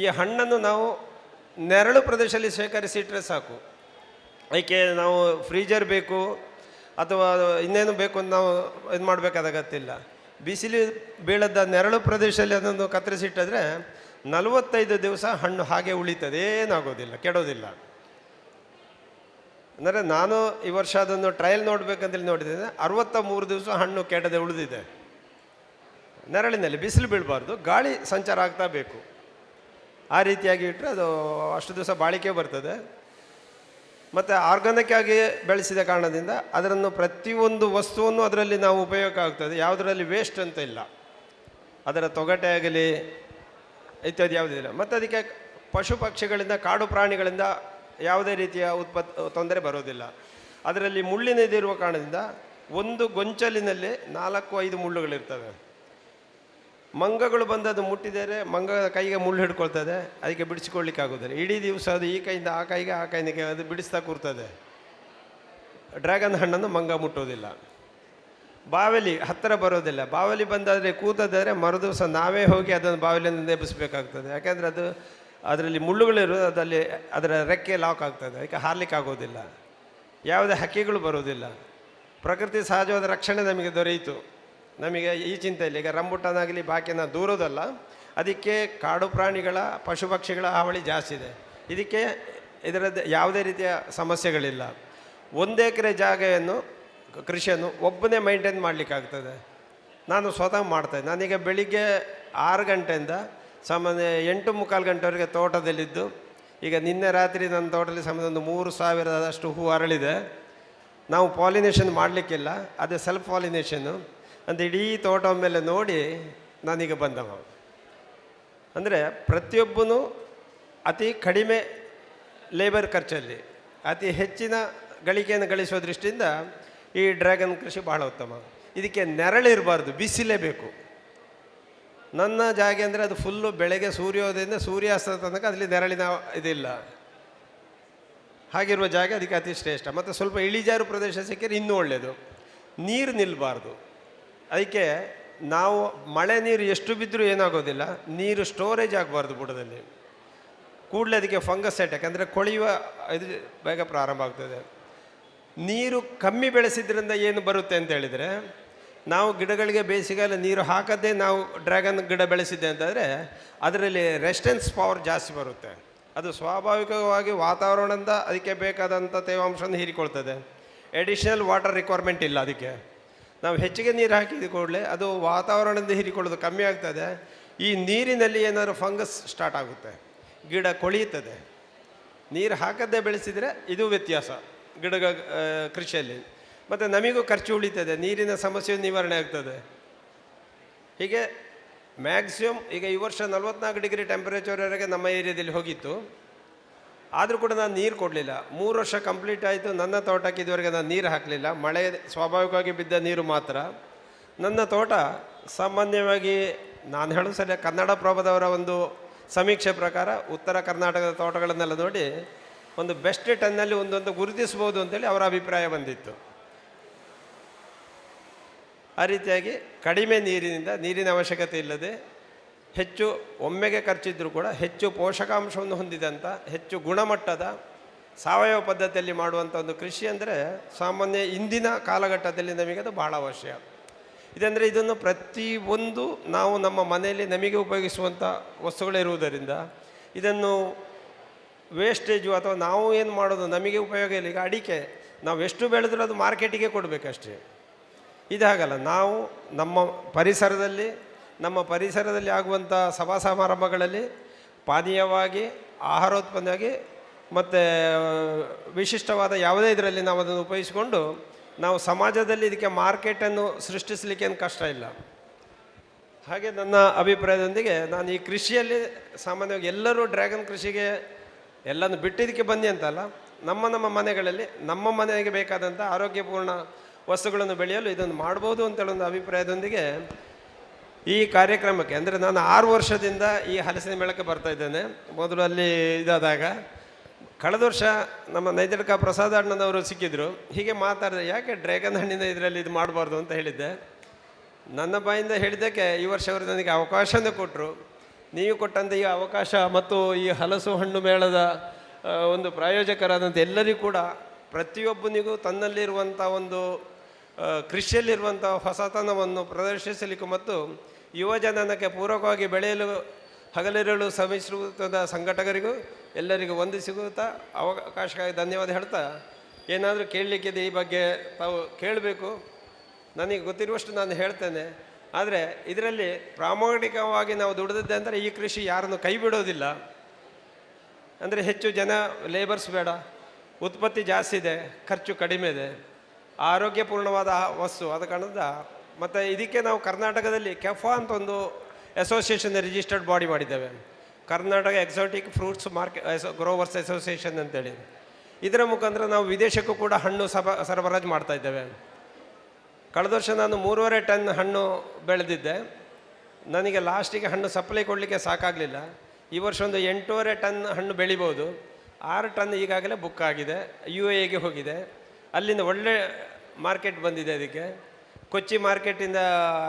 ಈ ಹಣ್ಣನ್ನು ನಾವು ನೆರಳು ಪ್ರದೇಶದಲ್ಲಿ ಶೇಖರಿಸಿ ಇಟ್ಟರೆ ಸಾಕು. ಅದಕ್ಕೆ ನಾವು ಫ್ರೀಜರ್ ಬೇಕು ಅಥವಾ ಇನ್ನೇನು ಬೇಕು ಅಂತ ನಾವು ಇದು ಮಾಡಬೇಕಾದ ಅಗತ್ಯ ಬಿಸಿಲು ಬೀಳದ ನೆರಳು ಪ್ರದೇಶದಲ್ಲಿ ಅದನ್ನು ಕತ್ತರಿಸಿಟ್ಟಿದ್ರೆ ನಲವತ್ತೈದು ದಿವಸ ಹಣ್ಣು ಹಾಗೆ ಉಳಿತದೆ, ಏನಾಗೋದಿಲ್ಲ, ಕೆಡೋದಿಲ್ಲ. ಅಂದರೆ ನಾನು ಈ ವರ್ಷ ಅದನ್ನು ಟ್ರಯಲ್ ನೋಡಬೇಕಂತೇಳಿ ನೋಡಿದ್ದೇನೆ ಅರವತ್ತ ಮೂರು ದಿವಸ ಹಣ್ಣು ಕೆಡದೆ ಉಳಿದಿದೆ. ನೆರಳಿನಲ್ಲಿ ಬಿಸಿಲು ಬೀಳಬಾರ್ದು, ಗಾಳಿ ಸಂಚಾರ ಆಗ್ತಾ ಬೇಕು. ಆ ರೀತಿಯಾಗಿ ಇಟ್ಟರೆ ಅದು ಅಷ್ಟು ದಿವಸ ಬಾಳಿಕೆ ಬರ್ತದೆ. ಮತ್ತು ಆರ್ಗಾನಿಕ್ ಆಗಿ ಬೆಳೆಸಿದ ಕಾರಣದಿಂದ ಅದರನ್ನು ಪ್ರತಿಯೊಂದು ವಸ್ತುವನ್ನು ಅದರಲ್ಲಿ ನಾವು ಉಪಯೋಗ ಆಗ್ತದೆ. ಯಾವುದರಲ್ಲಿ ವೇಸ್ಟ್ ಅಂತ ಇಲ್ಲ. ಅದರ ತೊಗಟೆ ಆಗಲಿ ಇತ್ಯಾದಿ ಯಾವುದಿಲ್ಲ ಮತ್ತು ಅದಕ್ಕೆ ಪಶು ಪಕ್ಷಿಗಳಿಂದ, ಕಾಡು ಪ್ರಾಣಿಗಳಿಂದ ಯಾವುದೇ ರೀತಿಯ ಉತ್ಪತ್, ತೊಂದರೆ ಬರೋದಿಲ್ಲ. ಅದರಲ್ಲಿ ಮುಳ್ಳಿನದಿರುವ ಕಾರಣದಿಂದ ಒಂದು ಗೊಂಚಲಿನಲ್ಲಿ ನಾಲ್ಕು, ಐದು ಮುಳ್ಳುಗಳಿರ್ತವೆ. ಮಂಗಗಳು ಬಂದು ಅದು ಮುಟ್ಟಿದರೆ ಮಂಗ ಕೈಗೆ ಮುಳ್ಳು ಹಿಡ್ಕೊಳ್ತದೆ, ಅದಕ್ಕೆ ಬಿಡಿಸ್ಕೊಳ್ಳಿಕ್ಕೆ ಆಗೋದಿಲ್ಲ ಇಡೀ ದಿವಸ ಅದು ಈ ಕೈಯಿಂದ ಆ ಕೈಗೆ ಆ ಕೈನಿಗೆ ಅದು ಬಿಡಿಸ್ತಾ ಕೂರ್ತದೆ. ಡ್ರ್ಯಾಗನ್ ಹಣ್ಣನ್ನು ಮಂಗ ಮುಟ್ಟೋದಿಲ್ಲ ಬಾವಲಿ ಹತ್ತಿರ ಬರೋದಿಲ್ಲ. ಬಾವಲಿ ಬಂದಾದರೆ ಕೂತದಾದರೆ ಮರುದಿವಸ ನಾವೇ ಹೋಗಿ ಅದನ್ನು ಬಾವಲಿಯನ್ನು ನೆಪಿಸಬೇಕಾಗ್ತದೆ. ಯಾಕೆಂದರೆ ಅದು ಅದರಲ್ಲಿ ಮುಳ್ಳುಗಳಿರೋದು ಅದರಲ್ಲಿ ಅದರ ರೆಕ್ಕೆ ಲಾಕ್ ಆಗ್ತದೆ, ಅದಕ್ಕೆ ಹಾರ್ಲಿಕ್ಕೆ ಆಗೋದಿಲ್ಲ ಯಾವುದೇ ಹಕ್ಕಿಗಳು ಬರೋದಿಲ್ಲ ಪ್ರಕೃತಿ ಸಹಜವಾದ ರಕ್ಷಣೆ ನಮಗೆ ದೊರೆಯಿತು. ನಮಗೆ ಈ ಚಿಂತೆಯಲ್ಲಿ ಈಗ ರಂಬುಟನಾಗಲಿ ಬಾಕಿನ ದೂರದಲ್ಲ, ಅದಕ್ಕೆ ಕಾಡು ಪ್ರಾಣಿಗಳ, ಪಶು ಪಕ್ಷಿಗಳ ಹಾವಳಿ ಜಾಸ್ತಿ ಇದೆ. ಇದಕ್ಕೆ ಇದರದ್ದು ಯಾವುದೇ ರೀತಿಯ ಸಮಸ್ಯೆಗಳಿಲ್ಲ. ಒಂದು ಎಕರೆ ಜಾಗೆಯನ್ನು ಕೃಷಿಯನ್ನು ಒಬ್ಬನೇ ಮೈಂಟೈನ್ ಮಾಡಲಿಕ್ಕಾಗ್ತದೆ. ನಾನು ಸ್ವತಃ ಮಾಡ್ತಾಯಿದ್ದೆ ನಾನೀಗ ಬೆಳಿಗ್ಗೆ ಆರು ಗಂಟೆಯಿಂದ ಸಾಮಾನ್ಯ ಎಂಟು ಮುಕ್ಕಾಲು ಗಂಟೆವರೆಗೆ ತೋಟದಲ್ಲಿದ್ದು, ಈಗ ನಿನ್ನೆ ರಾತ್ರಿ ನನ್ನ ತೋಟದಲ್ಲಿ ಸಾಮಾನ್ಯ ಒಂದು ಮೂರು ಸಾವಿರದಷ್ಟು ಹೂ ಅರಳಿದೆ. ನಾವು ಪಾಲಿನೇಷನ್ ಮಾಡಲಿಕ್ಕಿಲ್ಲ, ಅದೇ ಸೆಲ್ಫ್ ಪಾಲಿನೇಷನ್ನು ಅಂತ ಇಡೀ ತೋಟ ಮೇಲೆ ನೋಡಿ ನಾನೀಗ ಬಂದವ. ಅಂದರೆ ಪ್ರತಿಯೊಬ್ಬನು ಅತಿ ಕಡಿಮೆ ಲೇಬರ್ ಖರ್ಚಲ್ಲಿ, ಅತಿ ಹೆಚ್ಚಿನ ಗಳಿಕೆಯನ್ನು ಗಳಿಸುವ ದೃಷ್ಟಿಯಿಂದ ಈ ಡ್ರ್ಯಾಗನ್ ಕೃಷಿ ಬಹಳ ಉತ್ತಮ. ಇದಕ್ಕೆ ನೆರಳಿರಬಾರ್ದು ಬಿಸಿಲೇ ಬೇಕು. ನನ್ನ ಜಾಗ ಅಂದರೆ ಅದು ಫುಲ್ಲು ಬೆಳಗ್ಗೆ ಸೂರ್ಯೋದಯದಿಂದ ಸೂರ್ಯಾಸ್ತ ತನಕ ಅದರಲ್ಲಿ ನೆರಳಿನ ಇದಿಲ್ಲ. ಹಾಗಿರುವ ಜಾಗ ಅದಕ್ಕೆ ಅತಿ ಶ್ರೇಷ್ಠ. ಮತ್ತು ಸ್ವಲ್ಪ ಇಳಿಜಾರು ಪ್ರದೇಶ ಸಿಕ್ಕಿದ್ರೆ ಇನ್ನೂ ಒಳ್ಳೆಯದು ನೀರು ನಿಲ್ಲಬಾರ್ದು ಅದಕ್ಕೆ ನಾವು ಮಳೆ ನೀರು ಎಷ್ಟು ಬಿದ್ದರೂ ಏನಾಗೋದಿಲ್ಲ, ನೀರು ಸ್ಟೋರೇಜ್ ಆಗಬಾರ್ದು ಬುಡದಲ್ಲಿ. ಕೂಡಲೇ ಅದಕ್ಕೆ ಫಂಗಸ್ ಅಟ್ಯಾಕ್ ಅಂದರೆ ಕೊಳೆಯುವ ಇದು ಬೇಗ ಪ್ರಾರಂಭ ಆಗ್ತದೆ. ನೀರು ಕಮ್ಮಿ ಬೆಳೆಸಿದ್ರಿಂದ ಏನು ಬರುತ್ತೆ ಅಂತ ಹೇಳಿದರೆ, ನಾವು ಗಿಡಗಳಿಗೆ ಬೇಸಿಗೆಲ್ಲ ನೀರು ಹಾಕದೇ ನಾವು ಡ್ರ್ಯಾಗನ್ ಗಿಡ ಬೆಳೆಸಿದ್ದೆ ಅಂತಂದರೆ, ಅದರಲ್ಲಿ ರೆಸ್ಟೆನ್ಸ್ ಪವರ್ ಜಾಸ್ತಿ ಬರುತ್ತೆ. ಅದು ಸ್ವಾಭಾವಿಕವಾಗಿ ವಾತಾವರಣದಿಂದ ಅದಕ್ಕೆ ಬೇಕಾದಂಥ ತೇವಾಂಶವನ್ನು ಹೀರಿಕೊಳ್ತದೆ. ಎಡಿಷನಲ್ ವಾಟರ್ ರಿಕ್ವೈರ್ಮೆಂಟ್ ಇಲ್ಲ ಅದಕ್ಕೆ. ನಾವು ಹೆಚ್ಚಿಗೆ ನೀರು ಹಾಕಿದ ಕೂಡಲೇ ಅದು ವಾತಾವರಣದಿಂದ ಹೀರಿಕೊಳ್ಳೋದು ಕಮ್ಮಿ ಆಗ್ತದೆ. ಈ ನೀರಿನಲ್ಲಿ ಏನಾದರೂ ಫಂಗಸ್ ಸ್ಟಾರ್ಟ್ ಆಗುತ್ತೆ. ಗಿಡ ಕೊಳೆಯುತ್ತದೆ. ನೀರು ಹಾಕದೇ ಬೆಳೆಸಿದರೆ ಇದು ವ್ಯತ್ಯಾಸ ಗಿಡಗ ಕೃಷಿಯಲ್ಲಿ. ಮತ್ತು ನಮಗೂ ಖರ್ಚು ಉಳಿತದೆ, ನೀರಿನ ಸಮಸ್ಯೆ ನಿವಾರಣೆ ಆಗ್ತದೆ. ಹೀಗೆ ಮ್ಯಾಕ್ಸಿಮಮ್ ಈಗ ಈ ವರ್ಷ ನಲ್ವತ್ನಾಲ್ಕು ಡಿಗ್ರಿ ಟೆಂಪರೇಚರ್ವರೆಗೆ ನಮ್ಮ ಏರಿಯಾದಲ್ಲಿ ಹೋಗಿತ್ತು. ಆದರೂ ಕೂಡ ನಾನು ನೀರು ಕೊಡಲಿಲ್ಲ. ಮೂರು ವರ್ಷ ಕಂಪ್ಲೀಟ್ ಆಯಿತು, ನನ್ನ ತೋಟಕ್ಕೆ ಇದುವರೆಗೆ ನಾನು ನೀರು ಹಾಕಲಿಲ್ಲ. ಮಳೆ ಸ್ವಾಭಾವಿಕವಾಗಿ ಬಿದ್ದ ನೀರು ಮಾತ್ರ. ನನ್ನ ತೋಟ ಸಾಮಾನ್ಯವಾಗಿ ನಾನು ಹೇಳೋ ಸಲ ಕನ್ನಡ ಪ್ರಭದವರ ಒಂದು ಸಮೀಕ್ಷೆ ಪ್ರಕಾರ ಉತ್ತರ ಕರ್ನಾಟಕದ ತೋಟಗಳನ್ನೆಲ್ಲ ನೋಡಿ ಒಂದು ಬೆಸ್ಟ್ ಟನ್ನಲ್ಲಿ ಒಂದೊಂದು ಗುರುತಿಸ್ಬೋದು ಅಂತೇಳಿ ಅವರ ಅಭಿಪ್ರಾಯ ಬಂದಿತ್ತು. ಆ ರೀತಿಯಾಗಿ ಕಡಿಮೆ ನೀರಿನಿಂದ ನೀರಿನ ಅವಶ್ಯಕತೆ ಇಲ್ಲದೆ ಹೆಚ್ಚು ಒಮ್ಮೆಗೆ ಖರ್ಚಿದ್ರೂ ಕೂಡ ಹೆಚ್ಚು ಪೋಷಕಾಂಶವನ್ನು ಹೊಂದಿದಂಥ ಹೆಚ್ಚು ಗುಣಮಟ್ಟದ ಸಾವಯವ ಪದ್ಧತಿಯಲ್ಲಿ ಮಾಡುವಂಥ ಒಂದು ಕೃಷಿ ಅಂದರೆ ಸಾಮಾನ್ಯ ಇಂದಿನ ಕಾಲಘಟ್ಟದಲ್ಲಿ ನಮಗೆ ಅದು ಬಹಳ ಅವಶ್ಯ. ಇದಂದರೆ ಇದನ್ನು ಪ್ರತಿಯೊಂದು ನಾವು ನಮ್ಮ ಮನೆಯಲ್ಲಿ ನಮಗೆ ಉಪಯೋಗಿಸುವಂಥ ವಸ್ತುಗಳಿರುವುದರಿಂದ ಇದನ್ನು ವೇಸ್ಟೇಜು ಅಥವಾ ನಾವು ಏನು ಮಾಡೋದು ನಮಗೆ ಉಪಯೋಗ ಇಲ್ಲ. ಈಗ ಅಡಿಕೆ, ನಾವು ಎಷ್ಟು ಬೆಳೆದ್ರೂ ಅದು ಮಾರ್ಕೆಟಿಗೆ ಕೊಡಬೇಕಷ್ಟೇ. ಇದಾಗಲ್ಲ ನಾವು ನಮ್ಮ ಪರಿಸರದಲ್ಲಿ ನಮ್ಮ ಪರಿಸರದಲ್ಲಿ ಆಗುವಂಥ ಸಭಾ ಸಮಾರಂಭಗಳಲ್ಲಿ ಪಾನೀಯವಾಗಿ, ಆಹಾರೋತ್ಪನ್ನವಾಗಿ ಮತ್ತು ವಿಶಿಷ್ಟವಾದ ಯಾವುದೇ ಇದರಲ್ಲಿ ನಾವು ಅದನ್ನು ಉಪಯೋಗಿಸಿಕೊಂಡು ನಾವು ಸಮಾಜದಲ್ಲಿ ಇದಕ್ಕೆ ಮಾರ್ಕೆಟನ್ನು ಸೃಷ್ಟಿಸಲಿಕ್ಕೆ ಏನು ಕಷ್ಟ ಇಲ್ಲ. ಹಾಗೆ ನನ್ನ ಅಭಿಪ್ರಾಯದೊಂದಿಗೆ ನಾನು ಈ ಕೃಷಿಯಲ್ಲಿ ಸಾಮಾನ್ಯವಾಗಿ ಎಲ್ಲರೂ ಡ್ರ್ಯಾಗನ್ ಕೃಷಿಗೆ ಎಲ್ಲನೂ ಬಿಟ್ಟಿದ್ದಕ್ಕೆ ಬನ್ನಿ ಅಂತಲ್ಲ, ನಮ್ಮ ನಮ್ಮ ಮನೆಗಳಲ್ಲಿ ನಮ್ಮ ಮನೆಗೆ ಬೇಕಾದಂಥ ಆರೋಗ್ಯಪೂರ್ಣ ವಸ್ತುಗಳನ್ನು ಬೆಳೆಯಲು ಇದನ್ನು ಮಾಡ್ಬೋದು ಅಂತೇಳಿ ಒಂದು ಅಭಿಪ್ರಾಯದೊಂದಿಗೆ ಈ ಕಾರ್ಯಕ್ರಮಕ್ಕೆ, ಅಂದರೆ ನಾನು ಆರು ವರ್ಷದಿಂದ ಈ ಹಲಸಿನ ಮೇಳಕ್ಕೆ ಬರ್ತಾ ಇದ್ದೇನೆ. ಮೊದಲು ಅಲ್ಲಿ ಇದಾದಾಗ ಕಳೆದ ವರ್ಷ ನಮ್ಮ ನೈತಿಕ ಪ್ರಸಾದ ಅಣ್ಣನವರು ಸಿಕ್ಕಿದ್ರು. ಹೀಗೆ ಮಾತಾಡಿದೆ, ಯಾಕೆ ಡ್ರ್ಯಾಗನ್ ಹಣ್ಣಿನ ಇದರಲ್ಲಿ ಇದು ಮಾಡಬಾರ್ದು? ಅಂತ ಹೇಳಿದ್ದೆ. ನನ್ನ ಬಾಯಿಂದ ಹೇಳಿದ್ದಕ್ಕೆ, ಈ ವರ್ಷ ಅವರು ನನಗೆ ಅವಕಾಶನೇ ಕೊಟ್ಟರು ನೀವು ಕೊಟ್ಟಂಥ ಈ ಅವಕಾಶ ಮತ್ತು ಈ ಹಲಸು ಹಣ್ಣು ಮೇಳದ ಒಂದು ಪ್ರಾಯೋಜಕರಾದಂಥ ಎಲ್ಲರಿಗೂ ಕೂಡ ಪ್ರತಿಯೊಬ್ಬನಿಗೂ ತನ್ನಲ್ಲಿರುವಂಥ ಒಂದು ಕೃಷಿಯಲ್ಲಿರುವಂಥ ಹೊಸತನವನ್ನು ಪ್ರದರ್ಶಿಸಲಿಕ್ಕೆ ಮತ್ತು ಯುವಜನನಕ್ಕೆ ಪೂರಕವಾಗಿ ಬೆಳೆಯಲು ಹಗಲಿರಲು ಶ್ರಮಿಸಿರುವುದ ಸಂಘಟಕರಿಗೂ ಎಲ್ಲರಿಗೂ ಒಂದು ಸಿಗುತ್ತಾ? ಅವಕಾಶಕ್ಕಾಗಿ ಧನ್ಯವಾದ ಹೇಳ್ತಾ? ಏನಾದರೂ ಕೇಳಲಿಕ್ಕಿದೆ ಈ ಬಗ್ಗೆ ತಾವು ಕೇಳಬೇಕು. ನನಗೆ ಗೊತ್ತಿರುವಷ್ಟು ನಾನು ಹೇಳ್ತೇನೆ. ಆದರೆ ಇದರಲ್ಲಿ ಪ್ರಾಮಾಣಿಕವಾಗಿ ನಾವು ದುಡಿದಿದ್ದೆ ಅಂದರೆ ಈ ಕೃಷಿ ಯಾರನ್ನು ಕೈ ಬಿಡೋದಿಲ್ಲ. ಅಂದರೆ ಹೆಚ್ಚು ಜನ ಲೇಬರ್ಸ್ ಬೇಡ. ಉತ್ಪತ್ತಿ ಜಾಸ್ತಿ ಇದೆ, ಖರ್ಚು ಕಡಿಮೆ ಇದೆ. ಆರೋಗ್ಯಪೂರ್ಣವಾದ ವಸ್ತು ಆದ ಕಾರಣದಿಂದ ಮತ್ತು ಇದಕ್ಕೆ ನಾವು ಕರ್ನಾಟಕದಲ್ಲಿ ಕೆಫಾ ಅಂತ ಒಂದು ಅಸೋಸಿಯೇಷನ್ ರಿಜಿಸ್ಟರ್ಡ್ ಬಾಡಿ ಮಾಡಿದ್ದೇವೆ. Karnataka exotic fruits market growers association ಅಂತೇಳಿ. ಇದರ ಮುಖಾಂತರ ನಾವು ವಿದೇಶಕ್ಕೂ ಕೂಡ ಹಣ್ಣು ಸಬ ಸರಬರಾಜು ಮಾಡ್ತಾ ಇದ್ದೇವೆ. ಕಳೆದ ವರ್ಷ ನಾನು ಮೂರುವರೆ ಟನ್ ಹಣ್ಣು ಬೆಳೆದಿದ್ದೆ. ನನಗೆ ಲಾಸ್ಟಿಗೆ ಹಣ್ಣು ಸಪ್ಲೈ ಕೊಡಲಿಕ್ಕೆ ಸಾಕಾಗಲಿಲ್ಲ. ಈ ವರ್ಷ ಒಂದು ಎಂಟೂವರೆ ಟನ್ ಹಣ್ಣು ಬೆಳಿಬೋದು. ಆರು ಟನ್ ಈಗಾಗಲೇ ಬುಕ್ ಆಗಿದೆ. ಯು ಎಗೆ ಹೋಗಿದೆ. ಅಲ್ಲಿಂದ ಒಳ್ಳೆ ಮಾರ್ಕೆಟ್ ಬಂದಿದೆ ಅದಕ್ಕೆ ಕೊಚ್ಚಿ ಮಾರ್ಕೆಟಿಂದ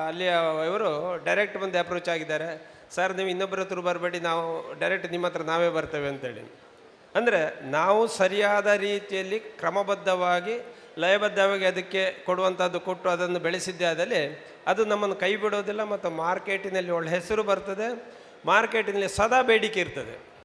ಅಲ್ಲಿಯ ಇವರು ಡೈರೆಕ್ಟ್ ಬಂದು ಅಪ್ರೋಚ್ ಆಗಿದ್ದಾರೆ. ಸರ್, ನೀವು ಇನ್ನೊಬ್ಬರ ಹತ್ರ ಬರಬೇಡಿ, ನಾವು ಡೈರೆಕ್ಟ್ ನಿಮ್ಮ ಹತ್ರ ನಾವೇ ಬರ್ತೇವೆ ಅಂತೇಳಿ. ಅಂದರೆ ನಾವು ಸರಿಯಾದ ರೀತಿಯಲ್ಲಿ ಕ್ರಮಬದ್ಧವಾಗಿ, ಲಯಬದ್ಧವಾಗಿ ಅದಕ್ಕೆ ಕೊಡುವಂಥದ್ದು ಕೊಟ್ಟು ಅದನ್ನು ಬೆಳೆಸಿದ್ದೇ ಆದಲ್ಲಿ ಅದು ನಮ್ಮನ್ನು ಕೈ ಬಿಡೋದಿಲ್ಲ ಮತ್ತು ಮಾರ್ಕೆಟಿನಲ್ಲಿ ಒಳ್ಳೆ ಹೆಸರು ಬರ್ತದೆ. ಮಾರ್ಕೆಟಿನಲ್ಲಿ ಸದಾ ಬೇಡಿಕೆ ಇರ್ತದೆ.